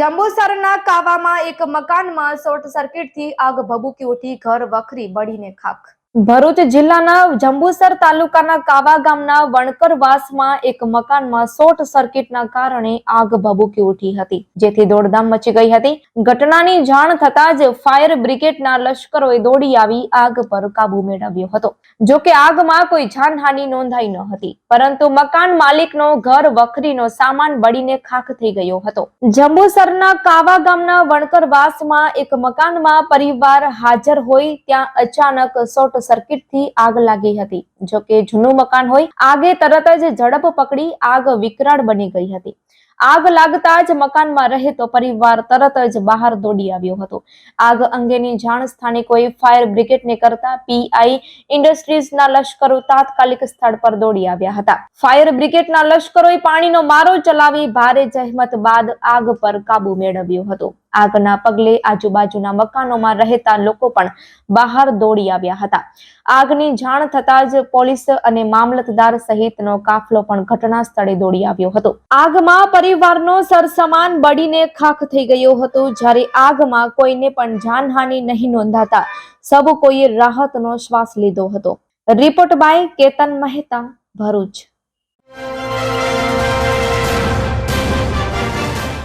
જંબુસરના કાવામાં એક મકાનમાં શોર્ટ સર્કિટથી આગ ભભૂકી ઉઠી ઘર વખરી બળીને ખાખ. ભરૂચ જિલ્લાના જંબુસર તાલુકાના કાવા ગામના વણકરવાસમાં એક મકાનમાં શોર્ટ સર્કિટના કારણે આગ ભભૂકી ઉઠી હતી, જેથી દોડધામ મચી ગઈ હતી. ઘટનાની જાણ થતા જ ફાયર બ્રિગેડના લશ્કરોએ દોડી આવી આગ પર કાબુ મેળવ્યો હતો. જો કે આગમાં કોઈ જાનહાનિ નોંધાઈ ન હતી, પરંતુ મકાન માલિકનો ઘર વખરીનો સામાન બળીને ખાખ થઈ ગયો હતો. જંબુસરના કાવા ગામના વણકરવાસમાં એક મકાનમાં પરિવાર હાજર હોય ત્યાં અચાનક શોર્ટ સર્કિટથી આગ લાગી હતી. જો કે જૂનું મકાન હોય, આગે તરત જ ઝડપ પકડી આગ વિકરાળ બની ગઈ હતી. આગ લાગતા જ મકાનમાં રહેતો પરિવાર તરત જ બહાર દોડી આવ્યો હતો. આગ અંગેની જાણ સ્થાનિકોએ ફાયર બ્રિગેડને કરતા પીઆઈ ઇન્ડસ્ટ્રીઝના લશ્કરો તાત્કાલિક સ્થળ પર દોડી આવ્યા હતા. ફાયર બ્રિગેડના લશ્કરોએ પાણીનો મારો ચલાવી ભારે જહેમત બાદ આગ પર કાબુ મેળવ્યો હતો. આગના પગલે આજુબાજુના મકાનોમાં રહેતા લોકો પણ બહાર દોડી આવ્યા હતા. આગની જાણ થતાં જ પોલીસ અને મામલતદાર સહિતનો કાફલો પણ ઘટના સ્થળે દોડી આવ્યો હતો. આગમાં પરિવારનો સરસમાન બળીને ખાખ થઈ ગયો હતો. જ્યારે આગમાં કોઈને પણ જાનહાનિ નહીં નોંધાતા સૌ કોઈએ રાહતનો શ્વાસ લીધો હતો. Report by Ketan Mehta, Bharuch.